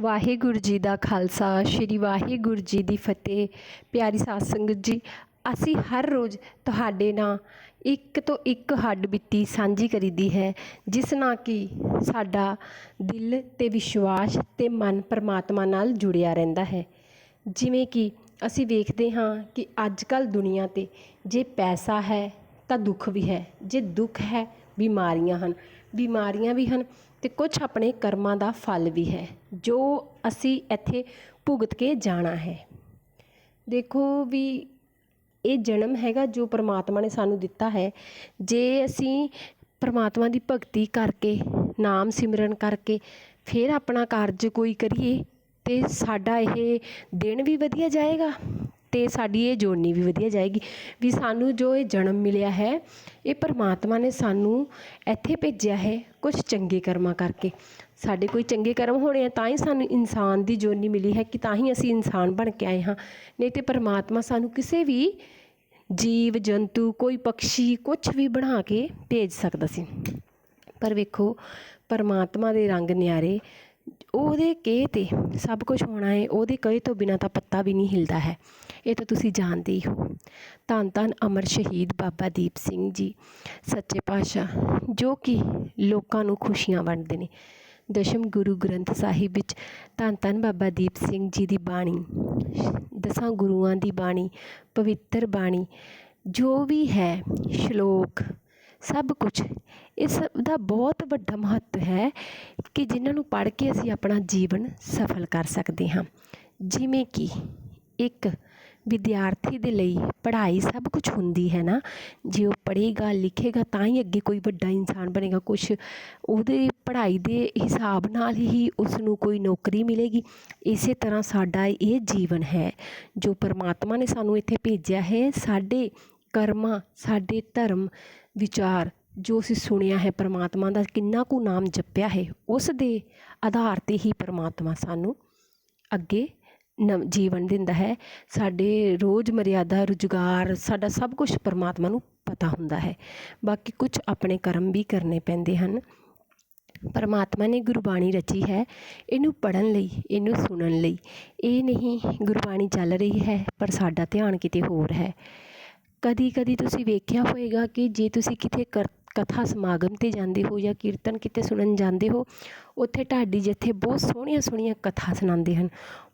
ਵਾਹਿਗੁਰੂ ਜੀ ਦਾ ਖਾਲਸਾ, ਸ਼੍ਰੀ ਵਾਹਿਗੁਰੂ ਜੀ ਦੀ ਫਤਿਹ। ਪਿਆਰੀ ਸਾਧ ਸੰਗਤ ਜੀ, ਅਸੀਂ ਹਰ ਰੋਜ਼ ਤੁਹਾਡੇ ਨਾਲ ਇੱਕ ਤੋਂ ਇੱਕ ਹੱਡ ਬਿੱਤੀ ਸਾਂਝੀ ਕਰੀਦੀ ਹੈ, ਜਿਸ ਨਾਲ ਕਿ ਸਾਡਾ ਦਿਲ ਤੇ ਵਿਸ਼ਵਾਸ ਤੇ ਮਨ ਪਰਮਾਤਮਾ ਨਾਲ ਜੁੜਿਆ ਰਹਿੰਦਾ ਹੈ। ਜਿਵੇਂ ਕਿ ਅਸੀਂ ਵੇਖਦੇ ਹਾਂ ਕਿ ਅੱਜ ਕੱਲ ਦੁਨੀਆ ਤੇ ਜੇ ਪੈਸਾ ਹੈ ਤਾਂ ਦੁੱਖ ਵੀ ਹੈ, ਜੇ ਦੁੱਖ ਹੈ, ਬਿਮਾਰੀਆਂ ਹਨ। ਬਿਮਾਰੀਆਂ ਵੀ ਹਨ ਅਤੇ ਕੁਝ ਆਪਣੇ ਕਰਮਾਂ ਦਾ ਫਲ ਵੀ ਹੈ, ਜੋ ਅਸੀਂ ਇੱਥੇ ਭੁਗਤ ਕੇ ਜਾਣਾ ਹੈ। ਦੇਖੋ ਵੀ ਇਹ ਜਨਮ ਹੈਗਾ ਜੋ ਪਰਮਾਤਮਾ ਨੇ ਸਾਨੂੰ ਦਿੱਤਾ ਹੈ। ਜੇ ਅਸੀਂ ਪਰਮਾਤਮਾ ਦੀ ਭਗਤੀ ਕਰਕੇ, ਨਾਮ ਸਿਮਰਨ ਕਰਕੇ ਫਿਰ ਆਪਣਾ ਕਾਰਜ ਕੋਈ ਕਰੀਏ ਤਾਂ ਸਾਡਾ ਇਹ ਦਿਨ ਵੀ ਵਧੀਆ ਜਾਏਗਾ। ਅਤੇ ਸਾਡੀ ਇਹ ਜੋੜਨੀ ਵੀ ਵਧੀਆ ਜਾਏਗੀ। ਵੀ ਸਾਨੂੰ ਜੋ ਇਹ ਜਨਮ ਮਿਲਿਆ ਹੈ, ਇਹ ਪਰਮਾਤਮਾ ਨੇ ਸਾਨੂੰ ਇੱਥੇ ਭੇਜਿਆ ਹੈ ਕੁਝ ਚੰਗੇ ਕਰਮਾਂ ਕਰਕੇ। ਸਾਡੇ ਕੋਈ ਚੰਗੇ ਕਰਮ ਹੋਣੇ ਆ, ਤਾਂ ਹੀ ਸਾਨੂੰ ਇਨਸਾਨ ਦੀ ਜੋਨੀ ਮਿਲੀ ਹੈ ਕਿ ਤਾਂ ਹੀ ਅਸੀਂ ਇਨਸਾਨ ਬਣ ਕੇ ਆਏ ਹਾਂ। ਨਹੀਂ ਤਾਂ ਪਰਮਾਤਮਾ ਸਾਨੂੰ ਕਿਸੇ ਵੀ ਜੀਵ, ਜੰਤੂ, ਕੋਈ ਪਕਸ਼ੀ ਕੁਛ ਵੀ ਬਣਾ ਕੇ ਭੇਜ ਸਕਦਾ ਸੀ। ਪਰ ਵੇਖੋ, ਪਰਮਾਤਮਾ ਦੇ ਰੰਗ ਨਿਆਰੇ ਉਹਦੇ ਕਹੇ ਤੇ ਸਭ ਕੁਝ ਹੋਣਾ ਹੈ ਉਹਦੇ ਕਹੇ ਤੋਂ ਬਿਨਾਂ ਤਾਂ ਪੱਤਾ ਵੀ ਨਹੀਂ ਹਿੱਲਦਾ ਹੈ। ਇਹ ਤਾਂ ਤੁਸੀਂ ਜਾਣਦੇ ਹੀ ਹੋ। ਧੰਨ ਧੰਨ ਅਮਰ ਸ਼ਹੀਦ ਬਾਬਾ ਦੀਪ ਸਿੰਘ ਜੀ, ਸੱਚੇ ਪਾਤਸ਼ਾਹ, ਜੋ ਕਿ ਲੋਕਾਂ ਨੂੰ ਖੁਸ਼ੀਆਂ ਵੰਡਦੇ ਨੇ। ਦਸ਼ਮ ਗੁਰੂ ਗ੍ਰੰਥ ਸਾਹਿਬ ਵਿੱਚ ਧੰਨ ਧੰਨ ਬਾਬਾ ਦੀਪ ਸਿੰਘ ਜੀ ਦੀ ਬਾਣੀ, ਦਸਾਂ ਗੁਰੂਆਂ ਦੀ ਬਾਣੀ, ਪਵਿੱਤਰ ਬਾਣੀ, ਜੋ ਵੀ ਹੈ, ਸ਼ਲੋਕ ਸਭ ਕੁਛ ਇਸ ਦਾ ਬਹੁਤ ਵੱਡਾ ਮਹੱਤਵ ਹੈ ਕਿ ਜਿਹਨਾਂ ਨੂੰ ਪੜ੍ਹ ਕੇ ਅਸੀਂ ਆਪਣਾ ਜੀਵਨ ਸਫਲ ਕਰ ਸਕਦੇ ਹਾਂ। ਜਿਵੇਂ ਕਿ ਇੱਕ ਵਿਦਿਆਰਥੀ ਦੇ ਲਈ ਪੜ੍ਹਾਈ ਸਭ ਕੁਛ ਹੁੰਦੀ ਹੈ ਨਾ, ਜੇ ਉਹ ਪੜ੍ਹੇਗਾ, ਲਿਖੇਗਾ ਤਾਂ ਹੀ ਅੱਗੇ ਕੋਈ ਵੱਡਾ ਇਨਸਾਨ ਬਣੇਗਾ। ਕੁਛ ਉਹਦੇ ਪੜ੍ਹਾਈ ਦੇ ਹਿਸਾਬ ਨਾਲ ਹੀ ਉਸ ਨੂੰ ਕੋਈ ਨੌਕਰੀ ਮਿਲੇਗੀ। ਇਸੇ ਤਰ੍ਹਾਂ ਸਾਡਾ ਇਹ ਜੀਵਨ ਹੈ, ਜੋ ਪਰਮਾਤਮਾ ਨੇ ਸਾਨੂੰ ਇੱਥੇ ਭੇਜਿਆ ਹੈ। ਸਾਡੇ ਕਰਮਾਂ, ਸਾਡੇ ਧਰਮ ਵਿਚਾਰ ਜੋ ਅਸੀਂ ਸੁਣਿਆ ਹੈ ਪਰਮਾਤਮਾ ਦਾ, ਕਿੰਨਾ ਕੁ ਨਾਮ ਜਪਿਆ ਹੈ, ਉਸ ਦੇ ਆਧਾਰ ਤੇ ਹੀ ਪਰਮਾਤਮਾ ਸਾਨੂੰ ਅੱਗੇ ਨਵ, ਜੀਵਨ ਦਿੰਦਾ ਹੈ। ਸਾਡੇ ਰੋਜ਼ ਮਰਿਆਦਾ, ਰੁਜ਼ਗਾਰ, ਸਾਡਾ ਸਭ ਕੁਝ ਪਰਮਾਤਮਾ ਨੂੰ ਪਤਾ ਹੁੰਦਾ ਹੈ। ਬਾਕੀ ਕੁਝ ਆਪਣੇ ਕਰਮ ਵੀ ਕਰਨੇ ਪੈਂਦੇ ਹਨ। ਪਰਮਾਤਮਾ ਨੇ ਗੁਰਬਾਣੀ ਰਚੀ ਹੈ ਇਹਨੂੰ ਪੜ੍ਹਨ ਲਈ, ਇਹਨੂੰ ਸੁਣਨ ਲਈ। ਇਹ ਨਹੀਂ ਗੁਰਬਾਣੀ ਚੱਲ ਰਹੀ ਹੈ, ਪਰ ਸਾਡਾ ਧਿਆਨ ਕਿਤੇ ਹੋਰ ਹੈ। ਕਦੀ ਕਦੀ ਤੁਸੀਂ ਵੇਖਿਆ ਹੋਏਗਾ ਕਿ ਜੇ ਤੁਸੀਂ ਕਿਤੇ ਕਰ, ਕਥਾ ਸਮਾਗਮ 'ਤੇ ਜਾਂਦੇ ਹੋ ਜਾਂ ਕੀਰਤਨ ਕਿਤੇ ਸੁਣਨ ਜਾਂਦੇ ਹੋ, ਉੱਥੇ ਢਾਡੀ ਜਿੱਥੇ ਬਹੁਤ ਸੋਹਣੀਆਂ ਸੋਹਣੀਆਂ ਕਥਾ ਸੁਣਾਉਂਦੇ ਹਨ,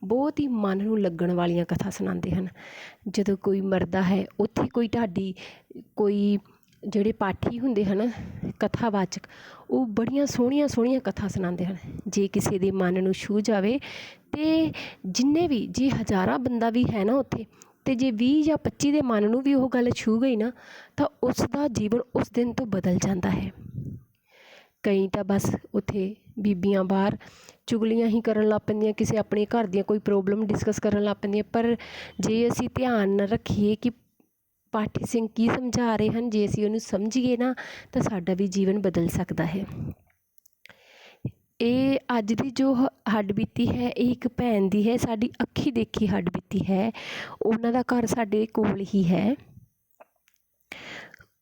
ਬਹੁਤ ਹੀ ਮਨ ਨੂੰ ਲੱਗਣ ਵਾਲੀਆਂ ਕਥਾ ਸੁਣਾਉਂਦੇ ਹਨ। ਜਦੋਂ ਕੋਈ ਮਰਦਾ ਹੈ, ਉੱਥੇ ਕੋਈ ਢਾਡੀ ਕੋਈ ਜਿਹੜੇ ਪਾਠੀ ਹੁੰਦੇ ਹਨ, ਕਥਾਵਾਚਕ, ਉਹ ਬੜੀਆਂ ਸੋਹਣੀਆਂ ਸੋਹਣੀਆਂ ਕਥਾ ਸੁਣਾਉਂਦੇ ਹਨ। ਜੇ ਕਿਸੇ ਦੇ ਮਨ ਨੂੰ ਛੂਹ ਜਾਵੇ ਤੇ ਜਿੰਨੇ ਵੀ, ਜੇ ਹਜ਼ਾਰਾਂ ਬੰਦਾ ਵੀ ਹੈ ਨਾ ਉੱਥੇ ਅਤੇ ਜੇ ਵੀਹ ਜਾਂ 25 ਦੇ ਮਨ ਨੂੰ ਵੀ ਉਹ ਗੱਲ ਛੂਹ ਗਈ ਨਾ, ਤਾਂ ਉਸ ਦਾ ਜੀਵਨ ਉਸ ਦਿਨ ਤੋਂ ਬਦਲ ਜਾਂਦਾ ਹੈ। ਕਈ ਤਾਂ ਬਸ ਉੱਥੇ ਬੀਬੀਆਂ ਬਾਹਰ ਚੁਗਲੀਆਂ ਹੀ ਕਰਨ ਲੱਗ ਪੈਂਦੀਆਂ, ਕਿਸੇ ਆਪਣੇ ਘਰ ਦੀਆਂ ਕੋਈ ਪ੍ਰੋਬਲਮ ਡਿਸਕਸ ਕਰਨ ਲੱਗ ਪੈਂਦੀਆਂ, ਪਰ ਜੇ ਅਸੀਂ ਧਿਆਨ ਨਾ ਰੱਖੀਏ ਕਿ ਪਾਠੀ ਸਿੰਘ ਕੀ ਸਮਝਾ ਰਹੇ ਹਨ, ਜੇ ਅਸੀਂ ਉਹਨੂੰ ਸਮਝੀਏ ਨਾ, ਤਾਂ ਸਾਡਾ ਵੀ ਜੀਵਨ ਬਦਲ ਸਕਦਾ ਹੈ। ਇਹ ਅੱਜ ਦੀ ਜੋ ਹੱਡ ਬੀਤੀ ਹੈ ਇਹ ਇੱਕ ਭੈਣ ਦੀ ਹੈ ਸਾਡੀ ਅੱਖੀ ਦੇਖੀ ਹੱਡ ਬੀਤੀ ਹੈ ਉਹਨਾਂ ਦਾ ਘਰ ਸਾਡੇ ਕੋਲ ਹੀ ਹੈ।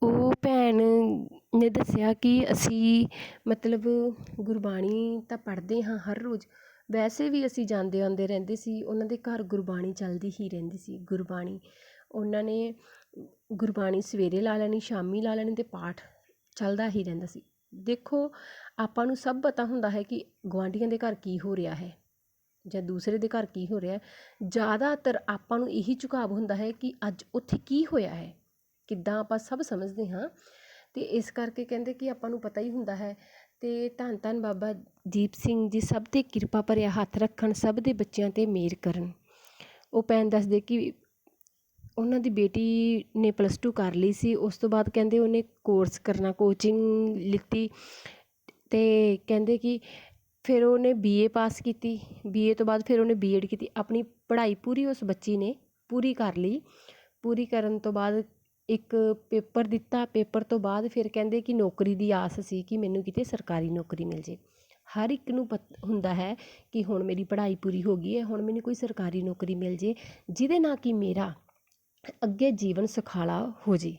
ਉਹ ਭੈਣ ਨੇ ਦੱਸਿਆ ਕਿ ਅਸੀਂ ਮਤਲਬ ਗੁਰਬਾਣੀ ਤਾਂ ਪੜ੍ਹਦੇ ਹਾਂ ਹਰ ਰੋਜ਼ ਵੈਸੇ ਵੀ ਅਸੀਂ ਜਾਂਦੇ ਆਉਂਦੇ ਰਹਿੰਦੇ ਸੀ ਉਹਨਾਂ ਦੇ ਘਰ ਗੁਰਬਾਣੀ ਚੱਲਦੀ ਹੀ ਰਹਿੰਦੀ ਸੀ ਗੁਰਬਾਣੀ। ਉਹਨਾਂ ਨੇ ਗੁਰਬਾਣੀ ਸਵੇਰੇ ਲਾ ਲੈਣੀ ਸ਼ਾਮੀ ਲਾ ਲੈਣੀ ਤੇ ਪਾਠ ਚੱਲਦਾ ਹੀ ਰਹਿੰਦਾ ਸੀ। ਦੇਖੋ, ਆਪਾਂ ਨੂੰ ਸਭ ਪਤਾ ਹੁੰਦਾ ਹੈ ਕਿ ਗੁਆਂਢੀਆਂ ਦੇ ਘਰ ਕੀ ਹੋ ਰਿਹਾ ਹੈ ਜਾਂ ਦੂਸਰੇ ਦੇ ਘਰ ਕੀ ਹੋ ਰਿਹਾ ਹੈ। ਜ਼ਿਆਦਾਤਰ ਆਪਾਂ ਨੂੰ ਇਹੀ ਝੁਕਾਵ ਹੁੰਦਾ ਹੈ ਕਿ ਅੱਜ ਉੱਥੇ ਕੀ ਹੋਇਆ ਹੈ, ਕਿੱਦਾਂ ਆਪਾਂ ਸਭ ਸਮਝਦੇ ਹਾਂ। ਅਤੇ ਇਸ ਕਰਕੇ ਕਹਿੰਦੇ ਕਿ ਆਪਾਂ ਨੂੰ ਪਤਾ ਹੀ ਹੁੰਦਾ ਹੈ। ਅਤੇ ਧੰਨ ਧੰਨ ਬਾਬਾ ਦੀਪ ਸਿੰਘ ਜੀ, ਸਭ ਤੇ ਕਿਰਪਾ ਭਰਿਆ ਹੱਥ ਰੱਖਣ, ਸਭ ਦੇ ਬੱਚਿਆਂ ਤੇ ਮਿਹਰ ਕਰਨ। ਉਹ ਭੈਣ ਦੱਸਦੇ ਕਿ ਉਹਨਾਂ ਦੀ ਬੇਟੀ ਨੇ ਪਲੱਸ ਟੂ ਕਰ ਲਈ ਸੀ, ਉਸ ਤੋਂ ਬਾਅਦ ਕਹਿੰਦੇ ਉਹਨੇ ਕੋਰਸ ਕਰਨਾ ਕੋਚਿੰਗ ਲਿੱਤੀ ਅਤੇ ਕਹਿੰਦੇ ਕਿ ਫਿਰ ਉਹਨੇ ਬੀ ਏ ਪਾਸ ਕੀਤੀ। ਬੀ ਏ ਤੋਂ ਬਾਅਦ ਫਿਰ ਉਹਨੇ ਬੀ ਐਡ ਕੀਤੀ। ਆਪਣੀ ਪੜ੍ਹਾਈ ਪੂਰੀ ਉਸ ਬੱਚੀ ਨੇ ਪੂਰੀ ਕਰ ਲਈ। ਪੂਰੀ ਕਰਨ ਤੋਂ ਬਾਅਦ ਇੱਕ ਪੇਪਰ ਦਿੱਤਾ। ਪੇਪਰ ਤੋਂ ਬਾਅਦ ਫਿਰ ਕਹਿੰਦੇ ਕਿ ਨੌਕਰੀ ਦੀ ਆਸ ਸੀ ਕਿ ਮੈਨੂੰ ਕਿਤੇ ਸਰਕਾਰੀ ਨੌਕਰੀ ਮਿਲ ਜੇ। ਹਰ ਇੱਕ ਨੂੰ ਪਤ, ਹੁੰਦਾ ਹੈ ਕਿ ਹੁਣ ਮੇਰੀ ਪੜ੍ਹਾਈ ਪੂਰੀ ਹੋ ਗਈ ਹੈ, ਹੁਣ ਮੈਨੂੰ ਕੋਈ ਸਰਕਾਰੀ ਨੌਕਰੀ ਮਿਲ ਜੇ। ਜਿਹਦੇ ਨਾਲ ਕਿ ਮੇਰਾ? ਅੱਗੇ ਜੀਵਨ ਸੁਖਾਲਾ ਹੋ ਜੇ।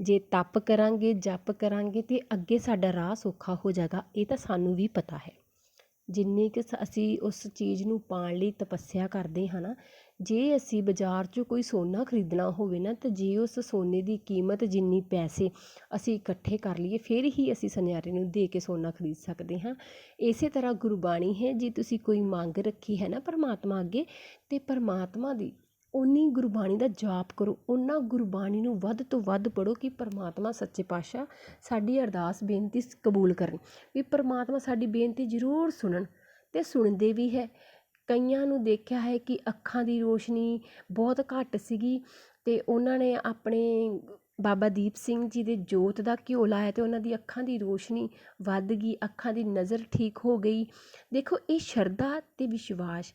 ਜੇ ਤਪ ਕਰਾਂਗੇ, ਜਪ ਕਰਾਂਗੇ ਤਾਂ ਅੱਗੇ ਸਾਡਾ ਰਾਹ ਸੌਖਾ ਹੋ ਜਾਵੇਗਾ ਇਹ ਤਾਂ ਸਾਨੂੰ ਵੀ ਪਤਾ ਹੈ। ਜਿੰਨੀ ਕੁ ਅਸੀਂ ਉਸ ਚੀਜ਼ ਨੂੰ ਪਾਉਣ ਲਈ ਤਪੱਸਿਆ ਕਰਦੇ ਹਾਂ ਨਾ, ਜੇ ਅਸੀਂ ਬਾਜ਼ਾਰ 'ਚੋਂ ਕੋਈ ਸੋਨਾ ਖਰੀਦਣਾ ਹੋਵੇ ਨਾ, ਤਾਂ ਜੇ ਉਸ ਸੋਨੇ ਦੀ ਕੀਮਤ ਜਿੰਨੀ ਪੈਸੇ ਅਸੀਂ ਇਕੱਠੇ ਕਰ ਲਈਏ, ਫਿਰ ਹੀ ਅਸੀਂ ਸੁਨਿਆਰੇ ਨੂੰ ਦੇ ਕੇ ਸੋਨਾ ਖਰੀਦ ਸਕਦੇ ਹਾਂ। ਇਸੇ ਤਰ੍ਹਾਂ ਗੁਰਬਾਣੀ ਹੈ, ਜੇ ਤੁਸੀਂ ਕੋਈ ਮੰਗ ਰੱਖੀ ਹੈ ਨਾ ਪਰਮਾਤਮਾ ਅੱਗੇ, ਤਾਂ ਪਰਮਾਤਮਾ ਦੀ ਉਨੀ ਗੁਰਬਾਣੀ ਦਾ ਜਾਪ ਕਰੋ ਉਹਨਾਂ ਗੁਰਬਾਣੀ ਨੂੰ ਵੱਧ ਤੋਂ ਵੱਧ ਪੜ੍ਹੋ ਕਿ ਪਰਮਾਤਮਾ ਸੱਚੇ ਪਾਤਸ਼ਾਹ ਸਾਡੀ ਅਰਦਾਸ, ਬੇਨਤੀ ਕਬੂਲ ਕਰਨ, ਵੀ ਪਰਮਾਤਮਾ ਸਾਡੀ ਬੇਨਤੀ ਜ਼ਰੂਰ ਸੁਣਨ ਅਤੇ ਸੁਣਦੇ ਵੀ ਹੈ। ਕਈਆਂ ਨੂੰ ਦੇਖਿਆ ਹੈ ਕਿ ਅੱਖਾਂ ਦੀ ਰੋਸ਼ਨੀ ਬਹੁਤ ਘੱਟ ਸੀਗੀ ਅਤੇ ਉਹਨਾਂ ਨੇ ਆਪਣੇ ਬਾਬਾ ਦੀਪ ਸਿੰਘ ਜੀ ਦੇ ਜੋਤ ਦਾ ਘਿਓ ਲਾਇਆ ਅਤੇ ਉਹਨਾਂ ਦੀ ਅੱਖਾਂ ਦੀ ਰੋਸ਼ਨੀ ਵੱਧ ਗਈ, ਅੱਖਾਂ ਦੀ ਨਜ਼ਰ ਠੀਕ ਹੋ ਗਈ। ਦੇਖੋ, ਇਹ ਸ਼ਰਧਾ ਅਤੇ ਵਿਸ਼ਵਾਸ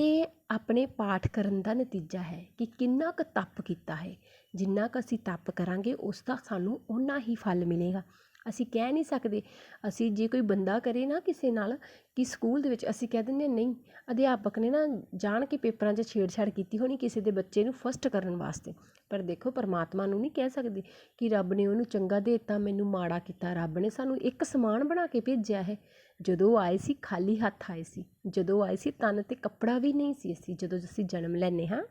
ਤੇ ਆਪਣੇ ਪਾਠ ਕਰਨ ਦਾ ਨਤੀਜਾ ਹੈ ਕਿ ਕਿੰਨਾ ਕੁ ਤਪ ਕੀਤਾ ਹੈ। ਜਿੰਨਾ ਕੁ ਅਸੀਂ ਤਪ ਕਰਾਂਗੇ ਉਸ ਦਾ ਸਾਨੂੰ ਓਨਾ ਹੀ ਫਲ ਮਿਲੇਗਾ। ਅਸੀਂ ਕਹਿ ਨਹੀਂ ਸਕਦੇ ਅਸੀਂ ਜੇ ਕੋਈ ਬੰਦਾ ਕਰੇ ਨਾ ਕਿਸੇ ਨਾਲ ਕਿ ਸਕੂਲ ਦੇ ਵਿੱਚ ਅਸੀਂ ਕਹਿ ਦਿੰਦੇ ਹਾਂ, ਨਹੀਂ ਅਧਿਆਪਕ ਨੇ ਨਾ ਜਾਣ ਕੇ ਪੇਪਰਾਂ 'ਚ ਛੇੜਛਾੜ ਕੀਤੀ ਹੋਣੀ ਕਿਸੇ ਦੇ ਬੱਚੇ ਨੂੰ ਫਸਟ ਕਰਨ ਵਾਸਤੇ। ਪਰ ਦੇਖੋ ਪਰਮਾਤਮਾ ਨੂੰ ਨਹੀਂ ਕਹਿ ਸਕਦੇ ਕਿ ਰੱਬ ਨੇ ਉਹਨੂੰ ਚੰਗਾ ਦੇ ਦਿੱਤਾ, ਮੈਨੂੰ ਮਾੜਾ ਕੀਤਾ। ਰੱਬ ਨੇ ਸਾਨੂੰ ਇੱਕ ਸਮਾਨ ਬਣਾ ਕੇ ਭੇਜਿਆ ਹੈ। ਜਦੋਂ ਆਏ ਸੀ, ਖਾਲੀ ਹੱਥ ਆਏ ਸੀ। ਜਦੋਂ ਆਏ ਸੀ, ਤਨ ਤੇ ਕੱਪੜਾ ਵੀ ਨਹੀਂ ਸੀ ਅਸੀਂ, ਜਦੋਂ ਅਸੀਂ ਜਨਮ ਲੈਂਦੇ ਹਾਂ।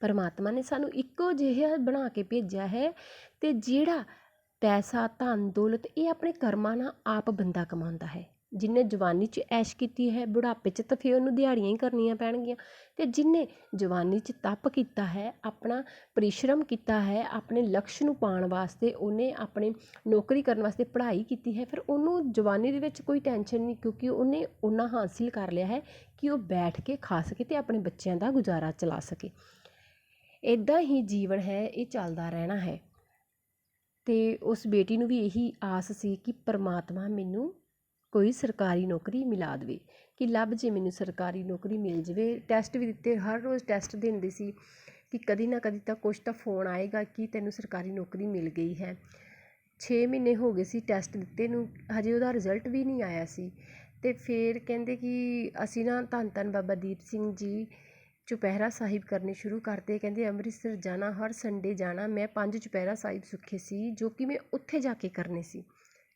ਪਰਮਾਤਮਾ ਨੇ ਸਾਨੂੰ ਇੱਕੋ ਜਿਹਾ ਬਣਾ ਕੇ ਭੇਜਿਆ ਹੈ ਅਤੇ ਜਿਹੜਾ ਪੈਸਾ, ਧਨ, ਦੌਲਤ ਇਹ ਆਪਣੇ ਕਰਮਾਂ ਨਾਲ ਆਪ ਬੰਦਾ ਕਮਾਉਂਦਾ ਹੈ। ਜਿਹਨੇ ਜਵਾਨੀ 'ਚ ਐਸ਼ ਕੀਤੀ ਹੈ, ਬੁਢਾਪੇ 'ਚ ਤਾਂ ਫਿਰ ਉਹਨੂੰ ਦਿਹਾੜੀਆਂ ਹੀ ਕਰਨੀਆਂ ਪੈਣਗੀਆਂ। ਅਤੇ ਜਿਹਨੇ ਜਵਾਨੀ 'ਚ ਤਪ ਕੀਤਾ ਹੈ, ਆਪਣਾ ਪਰਿਸ਼ਰਮ ਕੀਤਾ ਹੈ, ਆਪਣੇ ਲਕਸ਼ ਨੂੰ ਪਾਉਣ ਵਾਸਤੇ, ਉਹਨੇ ਆਪਣੇ ਨੌਕਰੀ ਕਰਨ ਵਾਸਤੇ ਪੜ੍ਹਾਈ ਕੀਤੀ ਹੈ, ਫਿਰ ਉਹਨੂੰ ਜਵਾਨੀ ਦੇ ਵਿੱਚ ਕੋਈ ਟੈਨਸ਼ਨ ਨਹੀਂ, ਕਿਉਂਕਿ ਉਹਨੇ ਓਨਾ ਹਾਸਿਲ ਕਰ ਲਿਆ ਹੈ ਕਿ ਉਹ ਬੈਠ ਕੇ ਖਾ ਸਕੇ ਅਤੇ ਆਪਣੇ ਬੱਚਿਆਂ ਦਾ ਗੁਜ਼ਾਰਾ ਚਲਾ ਸਕੇ। ਇੱਦਾਂ ਹੀ ਜੀਵਨ ਹੈ, ਇਹ ਚੱਲਦਾ ਰਹਿਣਾ ਹੈ। ਅਤੇ ਉਸ ਬੇਟੀ ਨੂੰ ਵੀ ਇਹੀ ਆਸ ਸੀ ਕਿ ਪਰਮਾਤਮਾ ਮੈਨੂੰ ਕੋਈ ਸਰਕਾਰੀ ਨੌਕਰੀ ਮਿਲਾ ਦੇਵੇ, ਕਿ ਲੱਭ ਜੇ ਮੈਨੂੰ ਸਰਕਾਰੀ ਨੌਕਰੀ ਮਿਲ ਜਾਵੇ। ਟੈਸਟ ਵੀ ਦਿੱਤੇ, ਹਰ ਰੋਜ਼ ਟੈਸਟ ਦਿੰਦੇ ਸੀ ਕਿ ਕਦੀ ਨਾ ਕਦੀ ਤਾਂ ਕੁਛ ਤਾਂ ਫੋਨ ਆਏਗਾ ਕਿ ਤੈਨੂੰ ਸਰਕਾਰੀ ਨੌਕਰੀ ਮਿਲ ਗਈ ਹੈ। ਛੇ ਮਹੀਨੇ ਹੋ ਗਏ ਸੀ ਟੈਸਟ ਦਿੱਤੇ ਨੂੰ, ਹਜੇ ਉਹਦਾ ਰਿਜ਼ਲਟ ਵੀ ਨਹੀਂ ਆਇਆ ਸੀ। ਅਤੇ ਫਿਰ ਕਹਿੰਦੇ ਕਿ ਅਸੀਂ ਨਾ ਧੰਨ ਧੰਨ ਬਾਬਾ ਦੀਪ ਸਿੰਘ ਜੀ ਚੁਪਹਿਰਾ ਸਾਹਿਬ ਕਰਨੇ ਸ਼ੁਰੂ ਕਰਤੇ। ਕਹਿੰਦੇ ਅੰਮ੍ਰਿਤਸਰ ਜਾਣਾ, ਹਰ ਸੰਡੇ ਜਾਣਾ। ਮੈਂ ਪੰਜ ਚੁਪਹਿਰਾ ਸਾਹਿਬ ਸੁੱਖੇ ਸੀ, ਜੋ ਕਿ ਮੈਂ ਉੱਥੇ ਜਾ ਕੇ ਕਰਨੇ ਸੀ।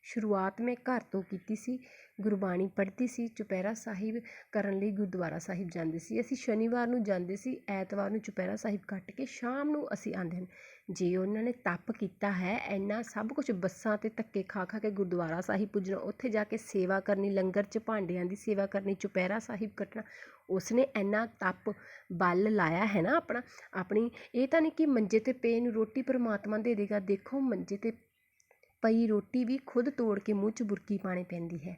ਸ਼ੁਰੂਆਤ ਮੈਂ ਘਰ ਤੋਂ ਕੀਤੀ ਸੀ, ਗੁਰਬਾਣੀ ਪੜ੍ਹਦੀ ਸੀ, ਚੁਪਹਿਰਾ ਸਾਹਿਬ ਕਰਨ ਲਈ ਗੁਰਦੁਆਰਾ ਸਾਹਿਬ ਜਾਂਦੇ ਸੀ। ਅਸੀਂ ਸ਼ਨੀਵਾਰ ਨੂੰ ਜਾਂਦੇ ਸੀ, ਐਤਵਾਰ ਨੂੰ ਚੁਪਹਿਰਾ ਸਾਹਿਬ ਕੱਟ ਕੇ ਸ਼ਾਮ ਨੂੰ ਅਸੀਂ ਆਉਂਦੇ ਹਨ। ਜੇ ਉਹਨਾਂ ਨੇ ਤਪ ਕੀਤਾ ਹੈ, ਇੰਨਾ ਸਭ ਕੁਝ ਬੱਸਾਂ ਤੇ ਧੱਕੇ ਖਾ ਖਾ ਕੇ ਗੁਰਦੁਆਰਾ ਸਾਹਿਬ ਪੁੱਜਣਾ, ਉੱਥੇ ਜਾ ਕੇ ਸੇਵਾ ਕਰਨੀ, ਲੰਗਰ 'ਚ ਭਾਂਡਿਆਂ ਦੀ ਸੇਵਾ ਕਰਨੀ, ਚੁਪਹਿਰਾ ਸਾਹਿਬ ਕੱਟਣਾ, ਉਸਨੇ ਇੰਨਾ ਤਪ ਬਲ ਲਾਇਆ ਹੈ ਨਾ ਆਪਣਾ, ਆਪਣੀ, ਇਹ ਤਾਂ ਨਹੀਂ ਕਿ ਮੰਜੇ ਤੇ ਪਏ ਨੂੰ ਰੋਟੀ ਪਰਮਾਤਮਾ ਦੇ ਦੇਗਾ, ਦੇਖੋ ਮੰਜੇ ਤੇ ਪਈ ਰੋਟੀ ਵੀ ਖੁਦ ਤੋੜ ਕੇ ਮੂੰਹ 'ਚ ਬੁਰਕੀ ਪਾਉਣੀ ਪੈਂਦੀ ਹੈ।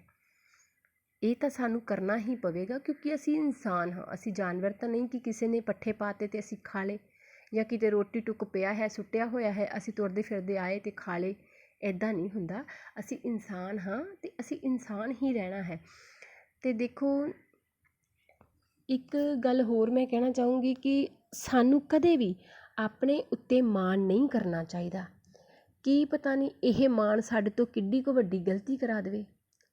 ਇਹ ਤਾਂ ਸਾਨੂੰ ਕਰਨਾ ਹੀ ਪਵੇਗਾ ਕਿਉਂਕਿ ਅਸੀਂ ਇਨਸਾਨ ਹਾਂ। ਅਸੀਂ ਜਾਨਵਰ ਤਾਂ ਨਹੀਂ ਕਿ ਕਿਸੇ ਨੇ ਪੱਠੇ ਪਾਤੇ ਤੇ ਅਸੀਂ ਖਾ ਲਏ ਜਾਂ ਕਿਤੇ ਰੋਟੀ ਟੁੱਕ ਪਿਆ ਹੈ, ਸੁੱਟਿਆ ਹੋਇਆ ਹੈ, ਅਸੀਂ ਤੁਰਦੇ ਫਿਰਦੇ ਆਏ ਤੇ ਖਾ ਲਏ। ਇੱਦਾਂ ਨਹੀਂ ਹੁੰਦਾ। ਅਸੀਂ ਇਨਸਾਨ ਹਾਂ ਤੇ ਅਸੀਂ ਇਨਸਾਨ ਹੀ ਰਹਿਣਾ ਹੈ। ਤੇ ਦੇਖੋ, ਇੱਕ ਗੱਲ ਹੋਰ ਮੈਂ ਕਹਿਣਾ ਚਾਹੂੰਗੀ ਕਿ ਸਾਨੂੰ ਕਦੇ ਵੀ ਆਪਣੇ ਉੱਤੇ ਮਾਣ ਨਹੀਂ ਕਰਨਾ ਚਾਹੀਦਾ। ਕੀ ਪਤਾ ਨਹੀਂ ਇਹ ਮਾਣ ਸਾਡੇ ਤੋਂ ਕਿੱਡੀ ਕੁ ਵੱਡੀ ਗਲਤੀ ਕਰਾ ਦੇਵੇ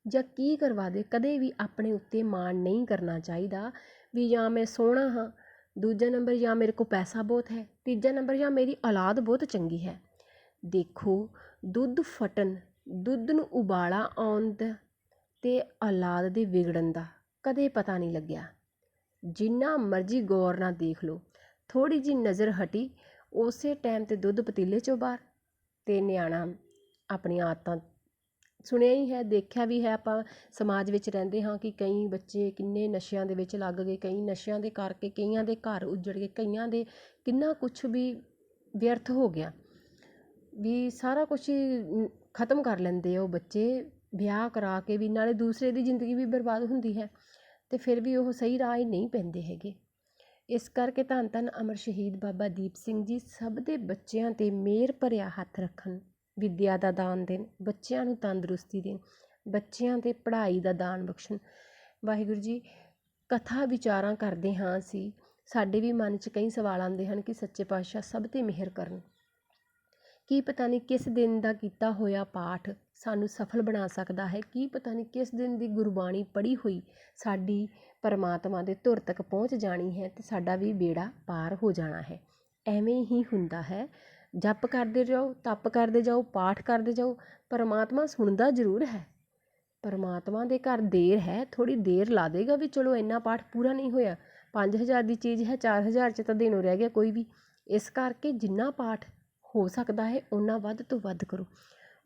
ਜਾਂ ਕੀ ਕਰਵਾ ਦੇ, ਕਦੇ ਵੀ ਆਪਣੇ ਉੱਤੇ ਮਾਣ ਨਹੀਂ ਕਰਨਾ ਚਾਹੀਦਾ ਵੀ ਜਾਂ ਮੈਂ ਸੋਹਣਾ ਹਾਂ, ਦੂਜਾ ਨੰਬਰ ਜਾਂ ਮੇਰੇ ਕੋਲ ਪੈਸਾ ਬਹੁਤ ਹੈ, ਤੀਜਾ ਨੰਬਰ ਜਾਂ ਮੇਰੀ ਔਲਾਦ ਬਹੁਤ ਚੰਗੀ ਹੈ। ਦੇਖੋ, ਦੁੱਧ ਫਟਣ, ਦੁੱਧ ਨੂੰ ਉਬਾਲਾ ਆਉਣ ਦਾ ਅਤੇ ਔਲਾਦ ਦੇ ਵਿਗੜਨ ਦਾ ਕਦੇ ਪਤਾ ਨਹੀਂ ਲੱਗਿਆ। ਜਿੰਨਾ ਮਰਜ਼ੀ ਗੌਰ ਨਾਲ ਦੇਖ ਲਓ, ਥੋੜ੍ਹੀ ਜਿਹੀ ਨਜ਼ਰ ਹਟੀ, ਉਸੇ ਟਾਈਮ ਤੇ ਦੁੱਧ ਪਤੀਲੇ ਚੋਂ ਬਾਹਰ। ਅਤੇ ਨਿਆਣਾ ਆਪਣੀਆਂ ਆਦਤਾਂ ਸੁਣਿਆ ਹੀ ਹੈ, ਦੇਖਿਆ ਵੀ ਹੈ। ਆਪਾਂ ਸਮਾਜ ਵਿੱਚ ਰਹਿੰਦੇ ਹਾਂ ਕਿ ਕਈ ਬੱਚੇ ਕਿੰਨੇ ਨਸ਼ਿਆਂ ਦੇ ਵਿੱਚ ਲੱਗ ਗਏ, ਕਈ ਨਸ਼ਿਆਂ ਦੇ ਕਰਕੇ ਕਈਆਂ ਦੇ ਘਰ ਉੱਜੜ ਗਏ, ਕਈਆਂ ਦੇ ਕਿੰਨਾ ਕੁਛ ਵੀ ਵਿਅਰਥ ਹੋ ਗਿਆ। ਵੀ ਸਾਰਾ ਕੁਝ ਖਤਮ ਕਰ ਲੈਂਦੇ ਆ ਉਹ ਬੱਚੇ, ਵਿਆਹ ਕਰਾ ਕੇ ਵੀ, ਨਾਲੇ ਦੂਸਰੇ ਦੀ ਜ਼ਿੰਦਗੀ ਵੀ ਬਰਬਾਦ ਹੁੰਦੀ ਹੈ ਅਤੇ ਫਿਰ ਵੀ ਉਹ ਸਹੀ ਰਾਹ ਹੀ ਨਹੀਂ ਪੈਂਦੇ ਹੈਗੇ। ਇਸ ਕਰਕੇ ਧੰਨ ਧੰਨ ਅਮਰ ਸ਼ਹੀਦ ਬਾਬਾ ਦੀਪ ਸਿੰਘ ਜੀ, ਸਭ ਦੇ ਬੱਚਿਆਂ ਤੇ ਮਿਹਰ ਭਰਿਆ ਹੱਥ ਰੱਖਣ, ਵਿੱਦਿਆ ਦਾ ਦਾਨ ਦੇਣ, ਬੱਚਿਆਂ ਨੂੰ ਤੰਦਰੁਸਤੀ ਦੇਣ, ਬੱਚਿਆਂ ਤੇ ਪੜ੍ਹਾਈ ਦਾ ਦਾਨ ਬਖਸ਼ਣ। ਵਾਹਿਗੁਰੂ ਜੀ, ਕਥਾ ਵਿਚਾਰਾਂ ਕਰਦੇ ਹਾਂ ਅਸੀਂ, ਸਾਡੇ ਵੀ ਮਨ 'ਚ ਕਈ ਸਵਾਲ ਆਉਂਦੇ ਹਨ ਕਿ ਸੱਚੇ ਪਾਤਸ਼ਾਹ ਸਭ ਤੇ ਮਿਹਰ ਕਰਨ। ਕੀ ਪਤਾ ਨਹੀਂ ਕਿਸ ਦਿਨ ਦਾ ਕੀਤਾ ਹੋਇਆ ਪਾਠ ਸਾਨੂੰ ਸਫਲ ਬਣਾ ਸਕਦਾ ਹੈ। ਕੀ ਪਤਾ ਨਹੀਂ ਕਿਸ ਦਿਨ ਦੀ ਗੁਰਬਾਣੀ ਪੜ੍ਹੀ ਹੋਈ ਸਾਡੀ ਪਰਮਾਤਮਾ ਦੇ ਧੁਰ ਤੱਕ ਪਹੁੰਚ ਜਾਣੀ ਹੈ ਅਤੇ ਸਾਡਾ ਵੀ ਬੇੜਾ ਪਾਰ ਹੋ ਜਾਣਾ ਹੈ। ਐਵੇਂ ਹੀ ਹੁੰਦਾ ਹੈ। ਜਪ ਕਰਦੇ ਜਾਓ, ਤਪ ਕਰਦੇ ਜਾਓ, ਪਾਠ ਕਰਦੇ ਜਾਓ, ਪਰਮਾਤਮਾ ਸੁਣਦਾ ਜ਼ਰੂਰ ਹੈ। ਪਰਮਾਤਮਾ ਦੇ ਘਰ ਦੇਰ ਹੈ, ਥੋੜ੍ਹੀ ਦੇਰ ਲਾ ਦੇਗਾ ਵੀ ਚਲੋ ਇੰਨਾ ਪਾਠ ਪੂਰਾ ਨਹੀਂ ਹੋਇਆ। ਪੰਜ ਹਜ਼ਾਰ ਦੀ ਚੀਜ਼ ਹੈ, ਚਾਰ ਹਜ਼ਾਰ 'ਚ ਤਾਂ ਦੇਣੋਂ ਰਹਿ ਗਿਆ ਕੋਈ ਵੀ। ਇਸ ਕਰਕੇ ਜਿੰਨਾ ਪਾਠ ਹੋ ਸਕਦਾ ਹੈ, ਓਨਾ ਵੱਧ ਤੋਂ ਵੱਧ ਕਰੋ।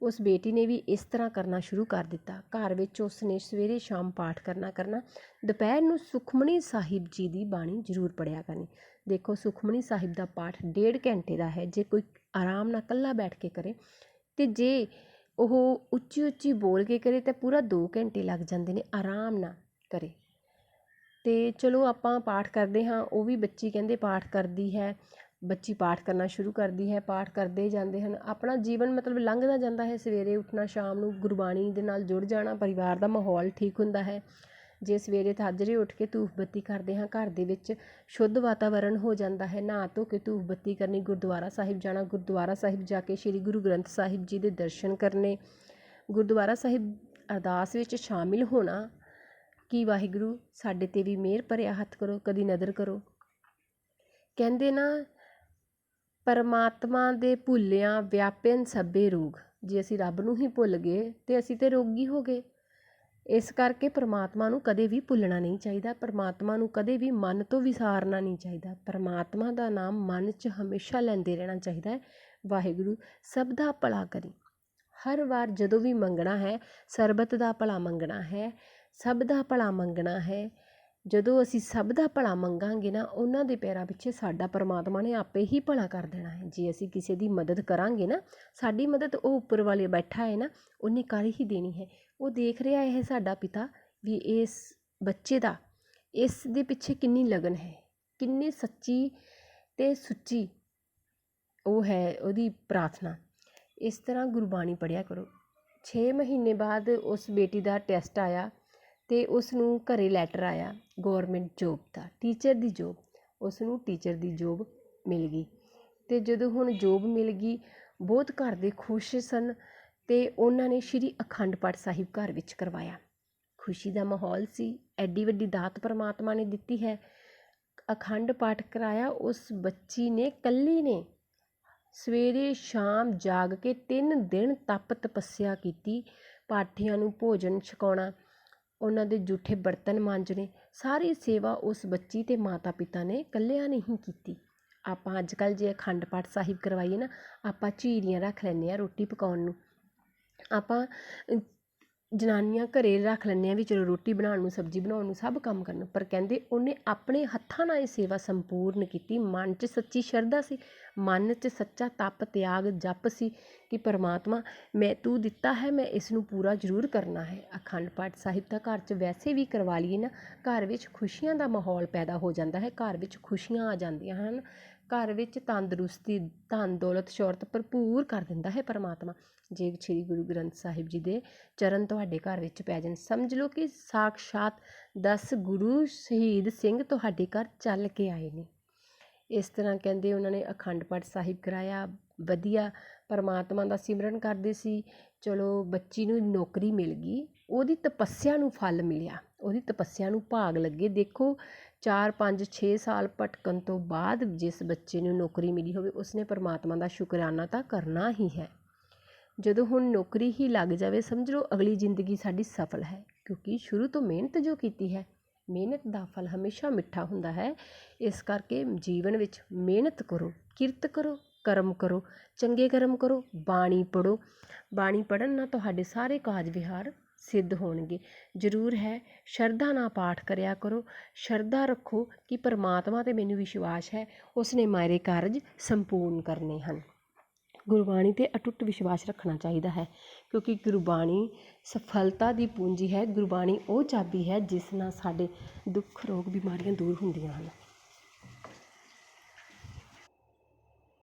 ਉਸ ਬੇਟੀ ਨੇ ਵੀ ਇਸ ਤਰ੍ਹਾਂ ਕਰਨਾ ਸ਼ੁਰੂ ਕਰ ਦਿੱਤਾ। ਘਰ ਵਿੱਚ ਉਸ ਨੇ ਸਵੇਰੇ ਸ਼ਾਮ ਪਾਠ ਕਰਨਾ ਕਰਨਾ, ਦੁਪਹਿਰ ਨੂੰ ਸੁਖਮਣੀ ਸਾਹਿਬ ਜੀ ਦੀ ਬਾਣੀ ਜ਼ਰੂਰ ਪੜਿਆ ਕਰਨੀ। ਦੇਖੋ ਸੁਖਮਣੀ ਸਾਹਿਬ ਦਾ ਪਾਠ ਡੇਢ ਘੰਟੇ ਦਾ ਹੈ। ਜੇ ਕੋਈ ਆਰਾਮ ਨਾਲ ਇਕੱਲਾ ਬੈਠ ਕੇ ਕਰੇ ਤੇ ਜੇ ਉਹ ਉੱਚੀ ਉੱਚੀ ਬੋਲ ਕੇ ਕਰੇ ਤਾਂ ਪੂਰਾ 2 ਘੰਟੇ ਲੱਗ ਜਾਂਦੇ ਨੇ ਆਰਾਮ ਨਾਲ ਕਰੇ। ਤੇ ਚਲੋ ਆਪਾਂ ਪਾਠ ਕਰਦੇ ਹਾਂ, ਉਹ ਵੀ ਬੱਚੀ ਕਹਿੰਦੇ ਪਾਠ ਕਰਦੀ ਹੈ। ਬੱਚੀ ਪਾਠ ਕਰਨਾ ਸ਼ੁਰੂ ਕਰਦੀ ਹੈ, ਪਾਠ ਕਰਦੇ ਜਾਂਦੇ ਹਨ। ਆਪਣਾ ਜੀਵਨ ਮਤਲਬ ਲੰਘਦਾ ਜਾਂਦਾ ਹੈ। ਸਵੇਰੇ ਉੱਠਣਾ, ਸ਼ਾਮ ਨੂੰ ਗੁਰਬਾਣੀ ਦੇ ਨਾਲ ਜੁੜ ਜਾਣਾ, ਪਰਿਵਾਰ ਦਾ ਮਾਹੌਲ ਠੀਕ ਹੁੰਦਾ ਹੈ। ਜੇ ਸਵੇਰੇ ਥਾਜਰੇ ਉੱਠ ਕੇ ਧੂਫ ਬੱਤੀ ਕਰਦੇ ਹਾਂ, ਘਰ ਦੇ ਵਿੱਚ ਸ਼ੁੱਧ ਵਾਤਾਵਰਨ ਹੋ ਜਾਂਦਾ ਹੈ। ਨਹਾ ਧੋ ਕੇ ਧੂਫ ਬੱਤੀ ਕਰਨੀ, ਗੁਰਦੁਆਰਾ ਸਾਹਿਬ ਜਾਣਾ, ਗੁਰਦੁਆਰਾ ਸਾਹਿਬ ਜਾ ਕੇ ਸ੍ਰੀ ਗੁਰੂ ਗ੍ਰੰਥ ਸਾਹਿਬ ਜੀ ਦੇ ਦਰਸ਼ਨ ਕਰਨੇ। ਗੁਰਦੁਆਰਾ ਸਾਹਿਬ ਅਰਦਾਸ ਵਿੱਚ ਸ਼ਾਮਿਲ ਹੋਣਾ, ਕਿ ਵਾਹਿਗੁਰੂ, ਸਾਡੇ ਤੇ ਵੀ ਮਿਹਰ ਭਰਿਆ ਹੱਥ ਕਰੋ, ਕਦੀ ਨਦਰ ਕਰੋ। ਕਹਿੰਦੇ ਨਾ ਪਰਮਾਤਮਾ ਦੇ ਭੁੱਲਿਆਂ ਵਿਆਪਿਨ ਸਭੇ ਰੋਗ। ਜੇ ਅਸੀਂ ਰੱਬ ਨੂੰ ਹੀ ਭੁੱਲ ਗਏ, ਤਾਂ ਅਸੀਂ ਤਾਂ ਰੋਗੀ ਹੋ ਗਏ। ਇਸ ਕਰਕੇ ਪਰਮਾਤਮਾ ਨੂੰ ਕਦੇ ਵੀ ਭੁੱਲਣਾ ਨਹੀਂ ਚਾਹੀਦਾ। ਪਰਮਾਤਮਾ ਨੂੰ ਕਦੇ ਵੀ ਮਨ ਤੋਂ ਵਿਸਾਰਨਾ ਨਹੀਂ ਚਾਹੀਦਾ। ਪਰਮਾਤਮਾ ਦਾ ਨਾਮ ਮਨ 'ਚ ਹਮੇਸ਼ਾ ਲੈਂਦੇ ਰਹਿਣਾ ਚਾਹੀਦਾ ਹੈ। ਵਾਹਿਗੁਰੂ, ਸਭ ਦਾ ਭਲਾ ਕਰੀ। ਹਰ ਵਾਰ ਜਦੋਂ ਵੀ ਮੰਗਣਾ ਹੈ, ਸਰਬਤ ਦਾ ਭਲਾ ਮੰਗਣਾ ਹੈ, ਸਭ ਦਾ ਭਲਾ ਮੰਗਣਾ ਹੈ ਜਦੋਂ ਅਸੀਂ ਸਭ ਦਾ ਭਲਾ ਮੰਗਾਂਗੇ ਨਾ, ਉਹਨਾਂ ਦੇ ਪੈਰਾਂ ਪਿੱਛੇ ਸਾਡਾ ਪਰਮਾਤਮਾ ਨੇ ਆਪੇ ਹੀ ਭਲਾ ਕਰ ਦੇਣਾ ਹੈ। ਜੇ ਅਸੀਂ ਕਿਸੇ ਦੀ ਮਦਦ ਕਰਾਂਗੇ ਨਾ, ਸਾਡੀ ਮਦਦ ਉਹ ਉੱਪਰ ਵਾਲੇ ਬੈਠਾ ਹੈ ਨਾ, ਉਹਨੇ ਕਰ ਹੀ ਦੇਣੀ ਹੈ। ਉਹ ਦੇਖ ਰਿਹਾ ਹੈ ਸਾਡਾ ਪਿਤਾ ਵੀ ਇਸ ਬੱਚੇ ਦਾ, ਇਸ ਦੇ ਪਿੱਛੇ ਕਿੰਨੀ ਲਗਨ ਹੈ, ਕਿੰਨੀ ਸੱਚੀ ਤੇ ਸੁੱਚੀ ਉਹ ਹੈ ਉਹਦੀ ਪ੍ਰਾਰਥਨਾ। ਇਸ ਤਰ੍ਹਾਂ ਗੁਰਬਾਣੀ ਪੜ੍ਹਿਆ ਕਰੋ। 6 ਮਹੀਨੇ ਬਾਅਦ ਉਸ ਬੇਟੀ ਦਾ ਟੈਸਟ ਆਇਆ। ਅਤੇ ਉਸ ਨੂੰ ਘਰੇ ਲੈਟਰ ਆਇਆ ਗੌਰਮੈਂਟ ਜੋਬ ਦਾ ਟੀਚਰ ਦੀ ਜੋਬ ਉਸ ਨੂੰ ਟੀਚਰ ਦੀ ਜੋਬ ਮਿਲ ਗਈ ਅਤੇ ਜਦੋਂ ਹੁਣ ਜੋਬ ਮਿਲ ਗਈ, ਬਹੁਤ ਘਰ ਦੇ ਖੁਸ਼ ਸਨ ਅਤੇ ਉਹਨਾਂ ਨੇ ਸ਼੍ਰੀ ਅਖੰਡ ਪਾਠ ਸਾਹਿਬ ਘਰ ਵਿੱਚ ਕਰਵਾਇਆ। ਖੁਸ਼ੀ ਦਾ ਮਾਹੌਲ ਸੀ, ਐਡੀ ਵੱਡੀ ਦਾਤ ਪਰਮਾਤਮਾ ਨੇ ਦਿੱਤੀ ਹੈ। ਅਖੰਡ ਪਾਠ ਕਰਾਇਆ, ਉਸ ਬੱਚੀ ਨੇ ਇਕੱਲੀ ਨੇ, ਸਵੇਰੇ ਸ਼ਾਮ ਜਾਗ ਕੇ ਤਿੰਨ ਦਿਨ ਤਪ ਤਪੱਸਿਆ ਕੀਤੀ, ਪਾਠੀਆਂ ਨੂੰ ਭੋਜਨ ਛਕਾਉਣਾ ਉਹਨਾਂ ਦੇ ਜੂਠੇ ਬਰਤਨ ਮਾਂਜਣੇ, ਸਾਰੀ ਸੇਵਾ ਉਸ ਬੱਚੀ ਅਤੇ ਮਾਤਾ ਪਿਤਾ ਨੇ ਇਕੱਲਿਆਂ ਨੇ ਹੀ ਕੀਤੀ। ਆਪਾਂ ਅੱਜ ਕੱਲ੍ਹ ਜੇ ਅਖੰਡ ਪਾਠ ਸਾਹਿਬ ਕਰਵਾਈਏ ਨਾ, ਆਪਾਂ ਝੀਰੀਆਂ ਰੱਖ ਲੈਂਦੇ ਹਾਂ ਰੋਟੀ ਪਕਾਉਣ ਨੂੰ। ਆਪਾਂ ਜਨਾਨੀਆਂ ਘਰ ਰੱਖ ਲੈਂਦੇ ਹਾਂ ਵੀ ਚਲੋ ਰੋਟੀ ਬਣਾਉਣ ਨੂੰ, ਸਬਜ਼ੀ ਬਣਾਉਣ ਨੂੰ, ਸਭ ਕੰਮ ਕਰਨ ਨੂੰ। ਪਰ ਕਹਿੰਦੇ ਉਹਨੇ ਆਪਣੇ ਹੱਥਾਂ ਨਾਲ ਇਹ ਸੇਵਾ ਸੰਪੂਰਨ ਕੀਤੀ। ਮਨ 'ਚ ਸੱਚੀ ਸ਼ਰਧਾ ਸੀ। ਮਨ 'ਚ ਸੱਚਾ ਤਪ, ਤਿਆਗ, ਜਪ ਸੀ ਕਿ ਪਰਮਾਤਮਾ, ਮੈਂ ਤੂੰ ਦਿੱਤਾ ਹੈ, ਮੈਂ ਇਸ ਨੂੰ ਪੂਰਾ ਜ਼ਰੂਰ ਕਰਨਾ ਹੈ। ਅਖੰਡ ਪਾਠ ਸਾਹਿਬ ਤਾਂ ਘਰ 'ਚ ਵੈਸੇ ਵੀ ਕਰਵਾ ਲਈਏ ਨਾ, ਘਰ ਵਿੱਚ ਖੁਸ਼ੀਆਂ ਦਾ ਮਾਹੌਲ ਪੈਦਾ ਹੋ ਜਾਂਦਾ ਹੈ, ਘਰ ਵਿੱਚ ਖੁਸ਼ੀਆਂ ਆ ਜਾਂਦੀਆਂ ਹਨ। ਘਰ ਵਿੱਚ ਤੰਦਰੁਸਤੀ, ਧਨ, ਦੌਲਤ, ਸ਼ੌਹਰਤ ਭਰਪੂਰ ਕਰ ਦਿੰਦਾ ਹੈ ਪਰਮਾਤਮਾ। ਜੇ ਸ੍ਰੀ ਗੁਰੂ ਗ੍ਰੰਥ ਸਾਹਿਬ ਜੀ ਦੇ ਚਰਨ ਤੁਹਾਡੇ ਘਰ ਵਿੱਚ ਪੈ ਜਾਣ, ਸਮਝ ਲਓ ਕਿ ਸਾਕਸ਼ਾਤ ਦਸ ਗੁਰੂ ਸ਼ਹੀਦ ਸਿੰਘ ਤੁਹਾਡੇ ਘਰ ਚੱਲ ਕੇ ਆਏ ਨੇ। ਇਸ ਤਰ੍ਹਾਂ ਕਹਿੰਦੇ ਉਹਨਾਂ ਨੇ ਅਖੰਡ ਪਾਠ ਸਾਹਿਬ ਕਰਾਇਆ, ਵਧੀਆ ਪਰਮਾਤਮਾ ਦਾ ਸਿਮਰਨ ਕਰਦੇ ਸੀ। ਚਲੋ ਬੱਚੀ ਨੂੰ ਨੌਕਰੀ ਮਿਲ ਗਈ, ਉਹਦੀ ਤਪੱਸਿਆ ਨੂੰ ਫਲ ਮਿਲਿਆ। ਉਹਦੀ ਤਪੱਸਿਆ ਨੂੰ ਭਾਗ ਲੱਗੇ। ਦੇਖੋ 4 5 6 ਸਾਲ ਭਟਕਣ ਤੋਂ ਬਾਅਦ ਜਿਸ ਬੱਚੇ ਨੂੰ ਨੌਕਰੀ ਮਿਲੀ ਹੋਵੇ, ਉਸਨੇ ਪਰਮਾਤਮਾ ਦਾ ਸ਼ੁਕਰਾਨਾ ਤਾਂ ਕਰਨਾ ਹੀ ਹੈ। ਜਦੋਂ ਹੁਣ ਨੌਕਰੀ ਹੀ ਲੱਗ ਜਾਵੇ, ਸਮਝ ਲਓ ਅਗਲੀ ਜ਼ਿੰਦਗੀ ਸਾਡੀ ਸਫਲ ਹੈ, ਕਿਉਂਕਿ ਸ਼ੁਰੂ ਤੋਂ ਮਿਹਨਤ ਜੋ ਕੀਤੀ ਹੈ, ਮਿਹਨਤ ਦਾ ਫਲ ਹਮੇਸ਼ਾ ਮਿੱਠਾ ਹੁੰਦਾ ਹੈ। ਇਸ ਕਰਕੇ ਜੀਵਨ ਵਿੱਚ ਮਿਹਨਤ ਕਰੋ, ਕਿਰਤ ਕਰੋ, ਕਰਮ ਕਰੋ, ਚੰਗੇ ਕਰਮ ਕਰੋ, ਬਾਣੀ ਪੜੋ ਬਾਣੀ ਪੜਨ ਨਾਲ ਤੁਹਾਡੇ ਸਾਰੇ ਕਾਜ ਵਿਹਾਰ ਸਿੱਧ ਹੋਣਗੇ। ਜ਼ਰੂਰ ਹੈ, ਸ਼ਰਧਾ ਨਾਲ ਪਾਠ ਕਰਿਆ ਕਰੋ। ਸ਼ਰਧਾ ਰੱਖੋ ਕਿ ਪਰਮਾਤਮਾ ਤੇ ਮੈਨੂੰ ਵਿਸ਼ਵਾਸ ਹੈ ਉਸ ਨੇ ਮੇਰੇ ਕਾਰਜ ਸੰਪੂਰਨ ਕਰਨੇ ਹਨ। ਗੁਰਬਾਣੀ ਤੇ ਅਟੁੱਟ ਵਿਸ਼ਵਾਸ ਰੱਖਣਾ ਚਾਹੀਦਾ ਹੈ, ਕਿਉਂਕਿ ਗੁਰਬਾਣੀ ਸਫਲਤਾ ਦੀ ਪੂੰਜੀ ਹੈ। ਗੁਰਬਾਣੀ ਉਹ ਚਾਬੀ ਹੈ ਜਿਸ ਨਾਲ ਸਾਡੇ ਦੁੱਖ ਰੋਗ ਬਿਮਾਰੀਆਂ ਦੂਰ ਹੁੰਦੀਆਂ ਹਨ।